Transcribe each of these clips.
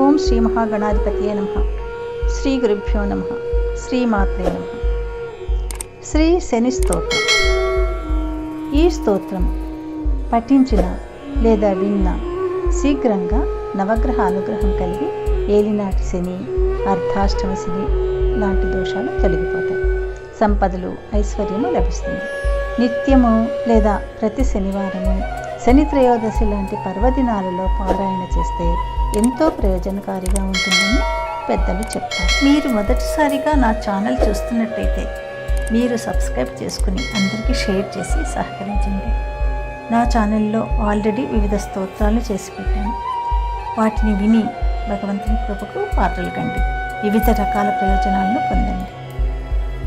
ఓం శ్రీ మహాగణాధిపతియే నమ. శ్రీ గురుభ్యో నమ. శ్రీమాత్రే నమ. శ్రీ శని స్తోత్రం. ఈ స్తోత్రం పఠించిన లేదా విన్న శీఘ్రంగా నవగ్రహ అనుగ్రహం కలిగి ఏలినాటి శని అర్ధాష్టమ శని లాంటి దోషాలు తొలగిపోతాయి. సంపదలు ఐశ్వర్యము లభిస్తుంది. నిత్యము లేదా ప్రతి శనివారము శని త్రయోదశి లాంటి పర్వదినాలలో పారాయణ చేస్తే ఎంతో ప్రయోజనకారిగా ఉంటుందని పెద్దలు చెప్తారు. మీరు మొదటిసారిగా నా ఛానల్ చూస్తున్నట్టయితే మీరు సబ్స్క్రైబ్ చేసుకుని అందరికీ షేర్ చేసి సహకరించండి. నా ఛానల్లో ఆల్రెడీ వివిధ స్తోత్రాలు చేసి పెట్టాను. వాటిని విని భగవంతుని కృపకు పాత్రలు కండి. వివిధ రకాల ప్రయోజనాలను పొందండి.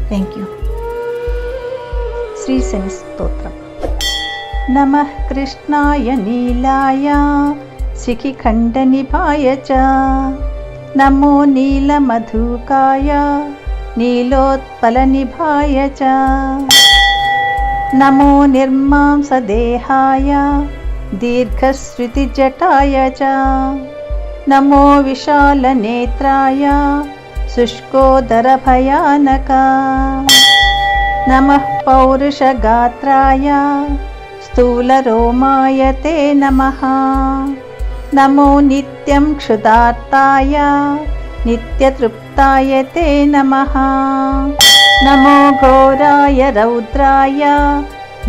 Thank you. శ్రీ శని స్తోత్రం. नमः कृष्णाय नीलाय सिखिखण्डनिभाय च। नमो नीलमधुकाय नीलोत्पलनिभाय च। नमो निर्मांसदेहाय दीर्घस्वितिजटाय च। नमो विशालनेत्राय शुष्कोदरभयानका। नमः पौरुषगात्राय स्थूलरोमाय ते नमः। नमो नित्यं क्षुधार्ताय नित्यतृप्ताय ते नमः। नमो घोराय रौद्राय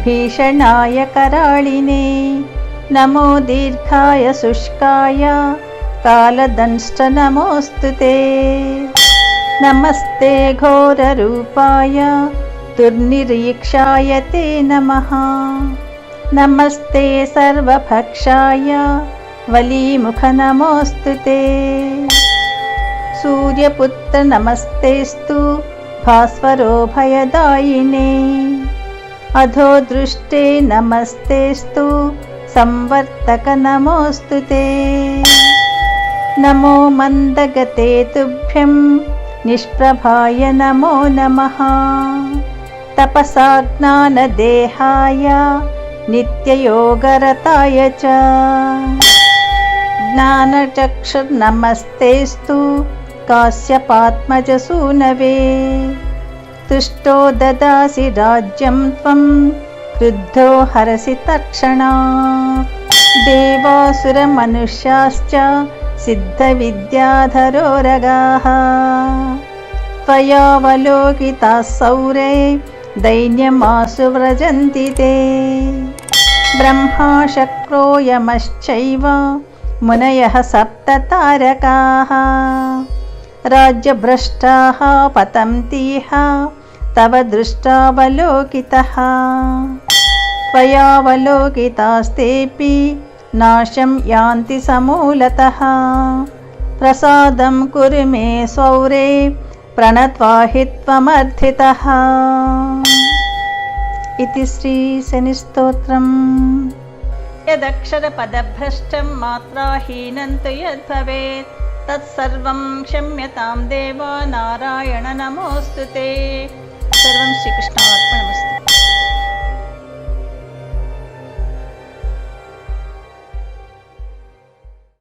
भीषणाय कराळिने। नमो दीर्घाय शुष्काय कालदंष्ट नमोऽस्तु ते। नमस्ते घोररूपाय दुर्निरीक्षाय ते नमः नमस्ते सर्वभक्षाय। वलीमुखनमोऽस्तु ते। सूर्यपुत्र नमस्तेस्तु भास्वरो भयदायिने। अधो दृष्टे नमस्तेस्तु संवर्तक नमोऽस्तु ते। नमो मन्दगते तुभ्यं निष्प्रभाय नमो नमः। तपसा ज्ञानदेहाय नित्ययोगरताय च। ज्ञानचक्षुर्नमस्तेस्तु काश्यपात्मजसूनवे। तुष्टो ददासि राज्यं त्वं क्रुद्धो हरसि तत्क्षणात् देवासुरमनुष्याश्च सिद्धविद्याधरोरगाः त्वयावलोकिताः सौरे दैन्यमासु व्रजन्ति ते ब्रह्मा शक्रो यमश्चैव मुनयः सप्ततारकाः राज्यभ्रष्टाः पतन्तीह तव दृष्टावलोकितः त्वयावलोकितास्तेऽपि नाशं यान्ति समूलतः प्रसादं कुरु मे सौरे प्रणत्वाहि त्वमर्थितः इति श्रीशनिस्तोत्रम्। यदक्षरपदभ्रष्टं मात्राहीनं तु यद्भवेत् तत्सर्वं क्षम्यतां देव नारायण नमोऽस्तु ते। सर्वं श्रीकृष्णार्पणमस्तु